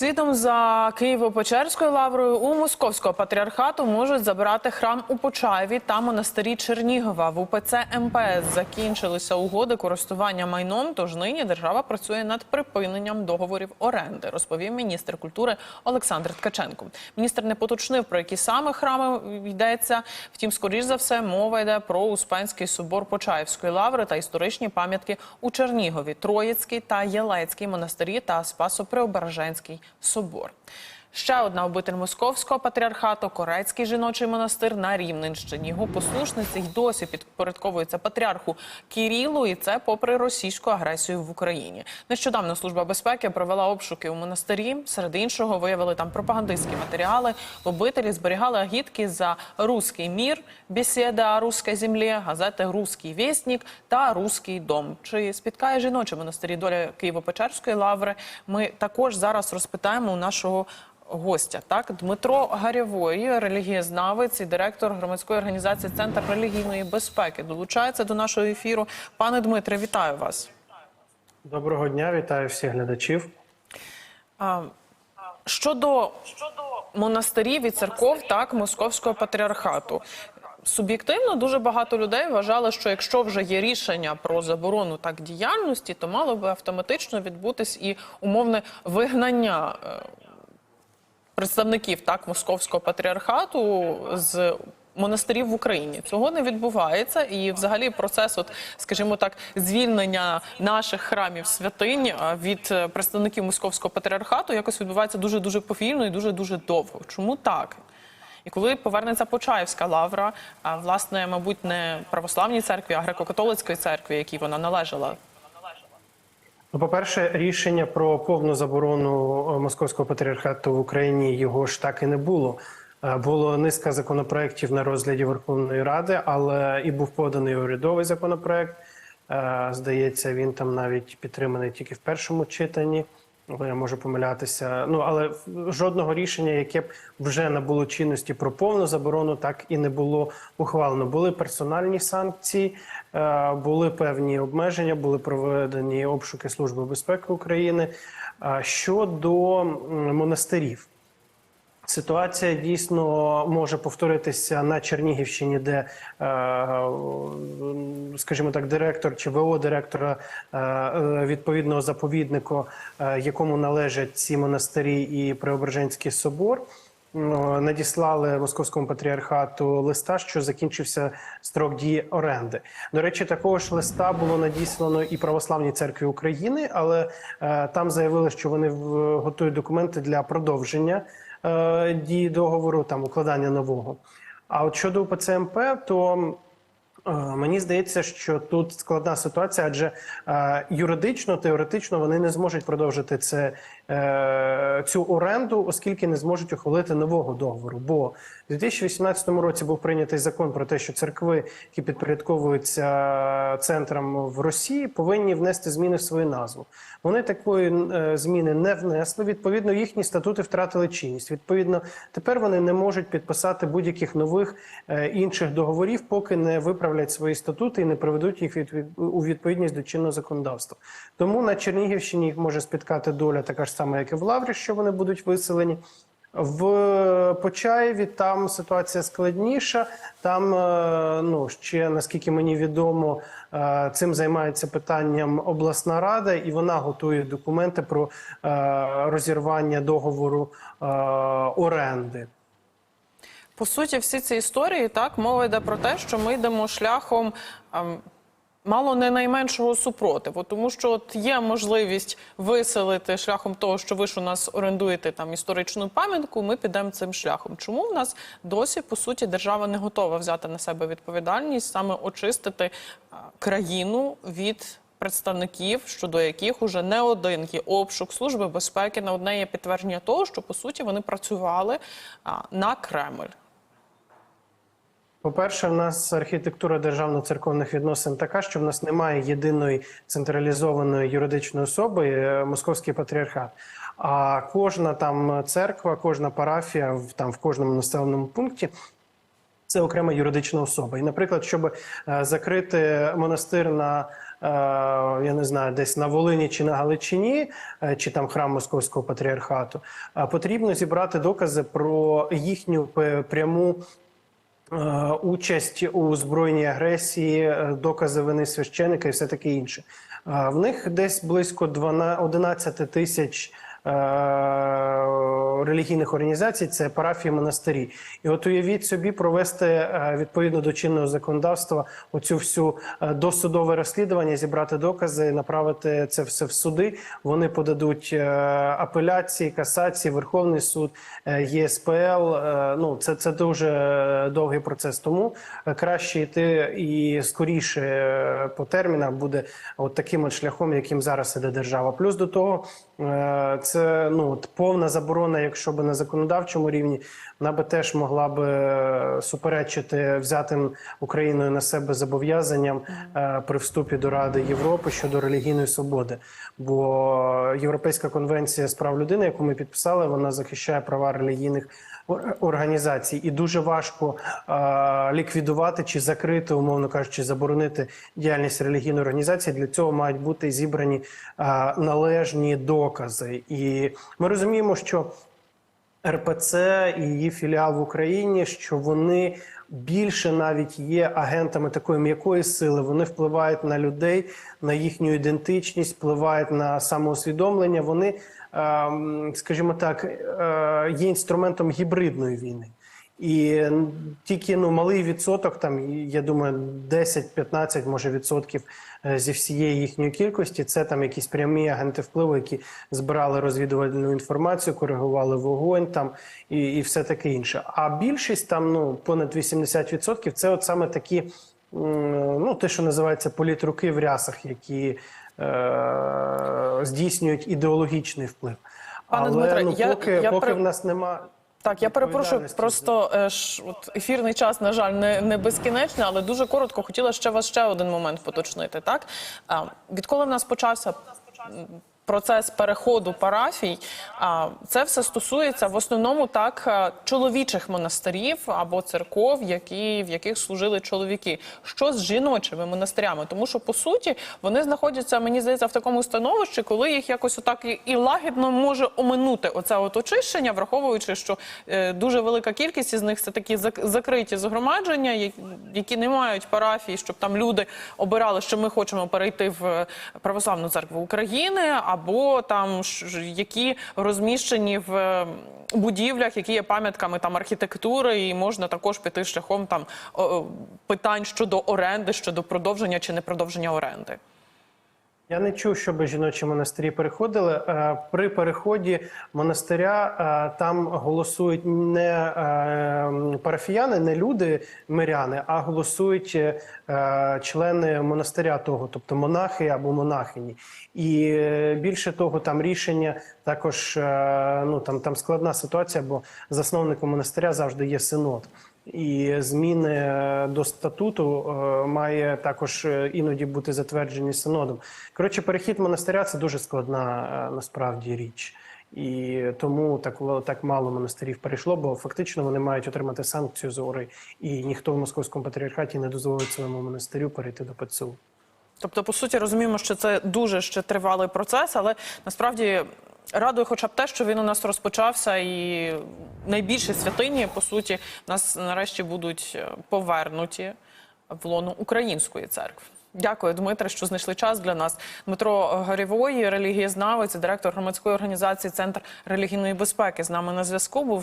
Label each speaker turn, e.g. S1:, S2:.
S1: Слідом за Києво-Печерською лаврою у московського патріархату можуть забирати храм у Почаєві та монастирі Чернігова. В УПЦ МПС закінчилися угоди користування майном. Тож нині держава працює над припиненням договорів оренди, розповів міністр культури Олександр Ткаченко. Міністр не поточнив про які саме храми йдеться. Втім, скоріш за все, мова йде про Успенський собор Почаївської лаври та історичні пам'ятки у Чернігові, Троїцький та Єлецький монастирі та Спасо-Преображенський собор. Ще одна обитель московського патріархату Корецький жіночий монастир на Рівненщині. Його послушниці й досі підпорядковуються патріарху Кірілу, і це попри російську агресію в Україні. Нещодавно служба безпеки провела обшуки у монастирі. Серед іншого виявили там пропагандистські матеріали. В обителі зберігали агітки за руський мір, бесіда о руській землі, газети Руський вєстник та Руський дом. Чи спіткає жіночі монастирі доля Києво-Печерської лаври? Ми також зараз розпитаємо у нашого гостя. Так, Дмитро Гарєвой, релігієзнавець і директор громадської організації Центр релігійної безпеки, долучається до нашого ефіру. Пане Дмитре, вітаю вас.
S2: Доброго дня, вітаю всіх глядачів.
S1: А, щодо монастирів і церков, так московського патріархату. Суб'єктивно дуже багато людей вважали, що якщо вже є рішення про заборону так діяльності, то мало би автоматично відбутись і умовне вигнання е, представників так московського патріархату з монастирів в Україні. Цього не відбувається, і взагалі процес, от скажімо так, звільнення наших храмів святинь від е, представників московського патріархату якось відбувається дуже дуже повільно і дуже дуже довго. Чому так? І коли повернеться Почаївська лавра, а власне, мабуть, не православній церкві, а греко-католицької церкві, якій вона належала,
S2: Ну, по-перше, рішення про повну заборону е, московського патріархату в Україні його ж так і не було. Е, Було низка законопроєктів на розгляді Верховної Ради, але і був поданий урядовий законопроект. Е, Здається, він там навіть підтриманий тільки в першому читанні. Але Я можу помилятися. Ну але жодного рішення, яке б вже набуло чинності про повну заборону, так і не було ухвалено. Були персональні санкції, е, були певні обмеження, були проведені обшуки Служби безпеки України. А Щодо монастирів. Ситуація дійсно може повторитися на Чернігівщині, де, е, скажімо так, директор чи ВО директора е, е, відповідного заповіднику, е, якому належать ці монастирі і Преображенський собор. Надіслали московському патріархату листа, що закінчився строк дії оренди. До речі, такого ж листа було надіслано і православній церкві України, але там заявили, що вони готують документи для продовження дії договору, там укладання нового. А от щодо ПЦМП, то е, мені здається, що тут складна ситуація, адже е, юридично, теоретично вони не зможуть продовжити це, е, цю оренду, оскільки не зможуть ухвалити нового договору. Бо в 2018 році був прийнятий закон про те, що церкви, які підпорядковуються центрам в Росії, повинні внести зміни в свою назву. Вони такої е, зміни не внесли. Відповідно, їхні статути втратили чинність. Відповідно, тепер вони не можуть підписати будь-яких нових е, інших договорів, поки не виправлять свої статути і не приведуть їх від, у відповідність до чинного законодавства. Тому на Чернігівщині їх може спіткати доля така ж сама, як і в Лаврі, що вони будуть виселені. В Почаєві там ситуація складніша. Там е, ну ще наскільки мені відомо, е, цим займається питанням обласна рада, і вона готує документи про е, розірвання договору оренди.
S1: По суті, всі ці історії так мова йде про те, що ми йдемо шляхом. ем, Мало не найменшого супротиву, тому що от є можливість виселити шляхом того, що ви ж у нас орендуєте там історичну пам'ятку. Ми підемо цим шляхом. Чому в нас досі по суті держава не готова взяти на себе відповідальність саме очистити країну від представників, щодо яких уже не один є обшук служби безпеки, не одне є підтвердження того, що по суті вони працювали на Кремль.
S2: По-перше, в нас архітектура державно-церковних відносин така, що в нас немає єдиної централізованої юридичної особи е, московський патріархат. А кожна там церква, кожна парафія там в кожному населеному пункті. Це окрема юридична особа. І, наприклад, щоб е, закрити монастир на я не знаю, десь на Волині чи на Галичині, е, чи там храм Московського патріархату, е, потрібно зібрати докази про їхню пряму. Е, Участь у збройній агресії, е, докази вини священика і все таке інше. Е, В них десь близько 12 11 тисяч релігійних організацій, це парафії монастирі. І от уявіть собі провести е, відповідно до чинного законодавства оцю всю е, досудове розслідування, зібрати докази, направити це все в суди. Вони подадуть е, апеляції, касації, Верховний суд, ЄСПЛ. Ну це, це дуже довгий процес. Тому краще йти і скоріше по термінах буде от таким от шляхом, яким зараз іде держава. Плюс до того, це ну повна заборона, якщо би на законодавчому рівні, вона би теж могла би е, суперечити взятим Україною на себе зобов'язанням е, при вступі до Ради Європи щодо релігійної свободи. Бо Європейська конвенція з прав людини, яку ми підписали, вона захищає права релігійних організацій, і дуже важко е, ліквідувати чи закрити, умовно кажучи, заборонити діяльність релігійної організації. Для цього мають бути зібрані належні докази, і ми розуміємо, що РПЦ і її філіал в Україні, що вони більше навіть є агентами такої м'якої сили. Вони впливають на людей, на їхню ідентичність, впливають на самоусвідомлення. Вони, ем, скажімо так, е, є інструментом гібридної війни. І тільки ну малий відсоток, там я думаю, 10-15 може відсотків е, зі всієї їхньої кількості. Це там якісь прямі агенти впливу, які збирали розвідувальну інформацію, коригували вогонь там і, і все таке інше. А більшість там ну понад 80% це от саме такі, ну те, що називається політруки в рясах, які е, здійснюють ідеологічний вплив.
S1: Пане
S2: Але
S1: Дмитре,
S2: ну,
S1: я-
S2: поки,
S1: я
S2: поки
S1: при-
S2: в нас нема.
S1: Так, я перепрошую, просто е, ж, от ефірний час, на жаль, не, не безкінечний, але дуже коротко хотіла ще вас ще один момент поточнити. Так а, відколи в нас почався процес переходу парафій, це все стосується в основному так е, чоловічих монастирів або церков, які в яких служили чоловіки. Що з жіночими монастирями? Тому що по суті вони знаходяться, мені здається, в такому становищі, коли їх якось отак і, лагідно може оминути оце от очищення, враховуючи, що е, дуже велика кількість із них це такі зак- закриті згромадження, які, які не мають парафії, щоб там люди обирали, що ми хочемо перейти в е, православну церкву України, або там які розміщені в будівлях, які є пам'ятками там архітектури, і можна також піти шляхом там питань щодо оренди, щодо продовження чи не продовження оренди.
S2: Я не чув, щоб жіночі монастирі переходили. Е, При переході монастиря е, там голосують не е, парафіяни, не люди, миряни, а голосують члени монастиря того, тобто монахи або монахині. І більше того, там рішення також ну там, там складна ситуація, бо засновником монастиря завжди є синод. І зміни е, до статуту е, має також е, іноді бути затверджені синодом. Коротше, перехід монастиря це дуже складна насправді річ. І тому так, так мало монастирів перейшло, бо фактично вони мають отримати санкцію зори, і ніхто в московському патріархаті не дозволить своєму монастирю перейти до ПЦУ.
S1: Тобто, по суті, розуміємо, що це дуже ще тривалий процес, але насправді радує, хоча б те, що він у нас розпочався, і найбільші святині, по суті, нас нарешті будуть е, повернуті в лону української церкви. Дякую, Дмитре, що знайшли час для нас. Дмитро Горєвої, релігієзнавець, директор громадської організації Центр релігійної безпеки, з нами на зв'язку був.